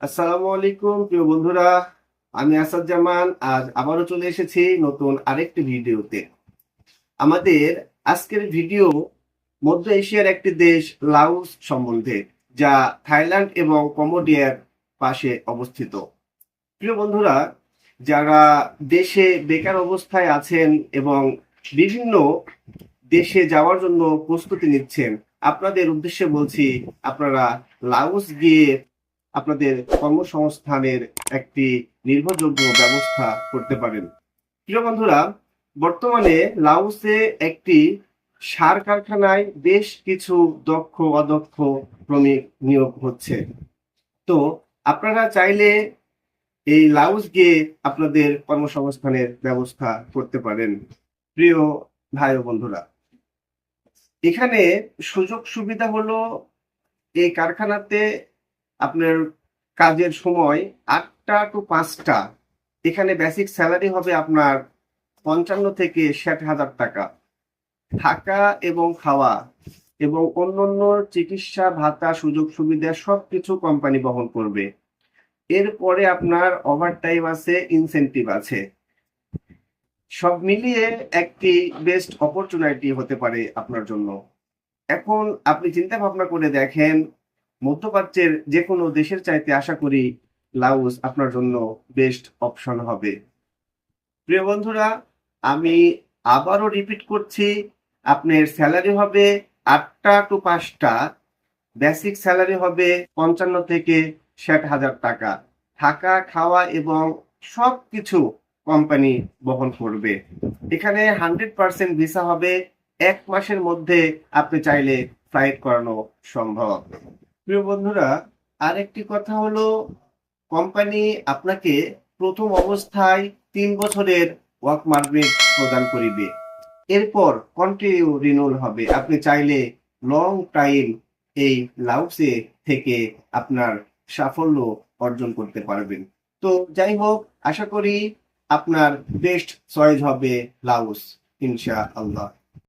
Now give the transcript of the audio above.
আসসালামু আলাইকুম, প্রিয় বন্ধুরা। আমি আসাদ জামান আজ আবারও চলে এসেছি নতুন আরেকটি ভিডিওতে। আমাদের আজকের ভিডিও মধ্য এশিয়ার একটি দেশ লাউস সম্বন্ধে, যা থাইল্যান্ড এবং কম্বোডিয়ার পাশে অবস্থিত। প্রিয় বন্ধুরা, যারা দেশে বেকার অবস্থায় আছেন এবং বিভিন্ন দেশে যাওয়ার জন্য প্রস্তুতি নিচ্ছেন, আপনাদের উদ্দেশ্যে বলছি, আপনারা লাওস গিয়ে আপনাদের কর্মসংস্থানের একটি নির্ভরযোগ্য ব্যবস্থা করতে পারেন। প্রিয় বন্ধুরা, বর্তমানে লাউসে একটি সার কারখানায় বেশ কিছু দক্ষ, অদক্ষ শ্রমিক নিয়োগ হচ্ছে। তো আপনারা চাইলে এই লাউস গিয়ে আপনাদের কর্মসংস্থানের ব্যবস্থা করতে পারেন, প্রিয় ভাই বন্ধুরা। এখানে সুযোগ সুবিধা হলো, এই কারখানাতে আপনার কাজের সময় আটটা টু পাঁচটা। এখানে বেসিক স্যালারি হবে আপনার পঞ্চান্ন থেকে ষাট হাজার টাকা। থাকা এবং খাওয়া এবং অন্যান্য চিকিৎসা, ভাতা, সুযোগ সুবিধা সব কিছু কোম্পানি বহন করবে। এরপরে আপনার ওভারটাইম আছে ইনসেনটিভ আছে। সব মিলিয়ে একটি বেস্ট অপরচুনিটি হতে পারে আপনার জন্য। এখন আপনি চিন্তা ভাবনা করে দেখেন মধ্যপ্রাচ্যের যে কোনো দেশের চাইতে আশা করি লাউস আপনার জন্য বেস্ট অপশন হবে। প্রিয় বন্ধুরা, আমি আবারও রিপিট করছি, আপনার স্যালারি হবে আটটা টু পাঁচটা বেসিক স্যালারি হবে পঞ্চান্ন থেকে ষাট হাজার টাকা। থাকা, খাওয়া এবং সব কিছু কোম্পানি বহন করবে। এখানে হান্ড্রেড পার্সেন্ট ভিসা হবে, এক মাসের মধ্যে আপনি চাইলে ফ্লাইট করানো সম্ভব। প্রিয় বন্ধুরা, আরেকটি কথা হলো কোম্পানি আপনাকে প্রথম অবস্থায় তিন বছরের ওয়ার্ক পারমিট প্রদান করিবে। এরপর কন্টিনিউ রিনুল হবে। আপনি চাইলে লং টাইম এই লাউসে থেকে আপনার সাফল্য অর্জন করতে পারবেন। তো যাই হোক, আশা করি আপনার বেস্ট চয়েস হবে লাউস ইনশা আল্লাহ